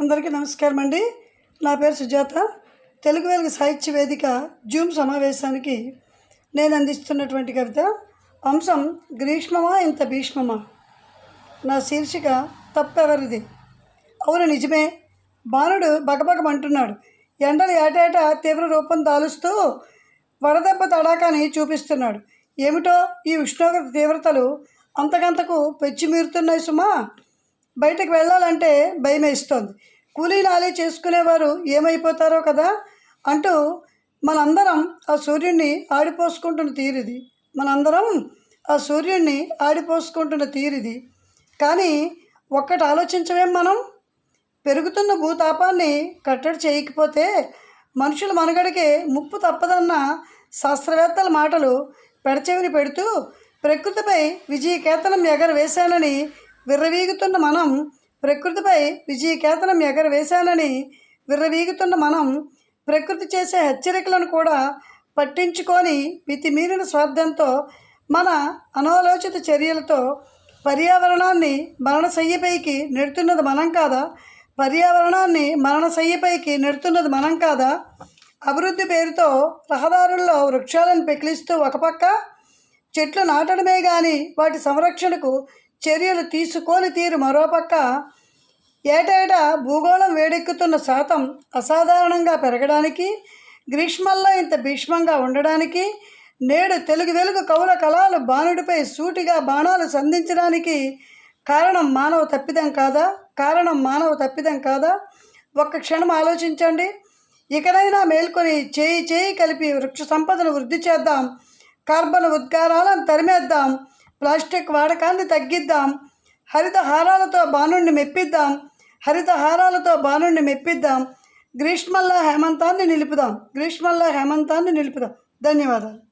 అందరికీ నమస్కారం అండి. నా పేరు సుజాత. తెలుగు వెలుగు సాహిత్య వేదిక జూమ్ సమావేశానికి నేను అందిస్తున్నటువంటి కవిత. అంశం గ్రీష్మమా ఇంత భీష్మమా? నా శీర్షిక తప్పెవరిది? అవును నిజమే. బాణుడు బగబగమంటున్నాడు ఎండలు ఏటేటా తీవ్ర రూపం దాలుస్తూ వడదెబ్బ తడాకాని చూపిస్తున్నాడు. ఏమిటో ఈ ఉష్ణోగ్రత తీవ్రతలు అంతకంతకు పెచ్చిమీరుతున్నాయి సుమా? బయటకు వెళ్ళాలంటే భయం వేస్తోంది కూలీ నాలే చేసుకునేవారు ఏమైపోతారో కదా అంటూ మనందరం ఆ సూర్యుడిని ఆడిపోసుకుంటున్న తీరిది. మనందరం ఆ సూర్యుడిని ఆడిపోసుకుంటున్న తీరిది. కానీ ఒక్కటి ఆలోచించవేం మనం? పెరుగుతున్న భూతాపాన్ని కట్టడి చేయకపోతే మనుషుల మనుగడకే ముప్పు తప్పదన్న శాస్త్రవేత్తల మాటలు పెడచెవిని పెడుతూ ప్రకృతిపై విజయకేతనం ఎగరవేశానని విర్రవీగుతున్న మనం ప్రకృతిపై విజయకేతనం ఎగరవేశానని విర్రవీగుతున్న మనం ప్రకృతి చేసే హెచ్చరికలను కూడా పట్టించుకొని మితిమీరిన స్వార్థంతో మన అనాలోచిత చర్యలతో పర్యావరణాన్ని మరణశయ్యపైకి నెడుతున్నది మనం కాదా? పర్యావరణాన్ని మరణశయ్యపైకి నెడుతున్నది మనం కాదా? అభివృద్ధి పేరుతో రహదారుల్లో వృక్షాలను పెకిలిస్తూ ఒక పక్క చెట్లు నాటడమే కానీ వాటి సంరక్షణకు చర్యలు తీసుకోని తీరు. మరోపక్క ఏటేటా భూగోళం వేడెక్కుతున్న శాతం అసాధారణంగా పెరగడానికి గ్రీష్మల్లో ఇంత భీష్మంగా ఉండడానికి నేడు తెలుగు వెలుగు కవుల కళాలు బాణుడిపై సూటిగా బాణాలు సంధించడానికి కారణం మానవ తప్పిదం కాదా? కారణం మానవ తప్పిదం కాదా? ఒక్క క్షణం ఆలోచించండి. ఇకనైనా మేల్కొని చేయి చేయి కలిపి వృక్ష సంపదను వృద్ధి చేద్దాం. కార్బన్ ఉద్గారాలను తరిమేద్దాం. ప్లాస్టిక్ వాడకాన్ని తగ్గిద్దాం. హరితహారాలతో బాణుణ్ణి మెప్పిద్దాం. హరితహారాలతో బాణుణ్ణి మెప్పిద్దాం. గ్రీష్మల్లో హేమంతాన్ని నిలుపుదాం. గ్రీష్మల్లో హేమంతాన్ని నిలుపుదాం. ధన్యవాదాలు.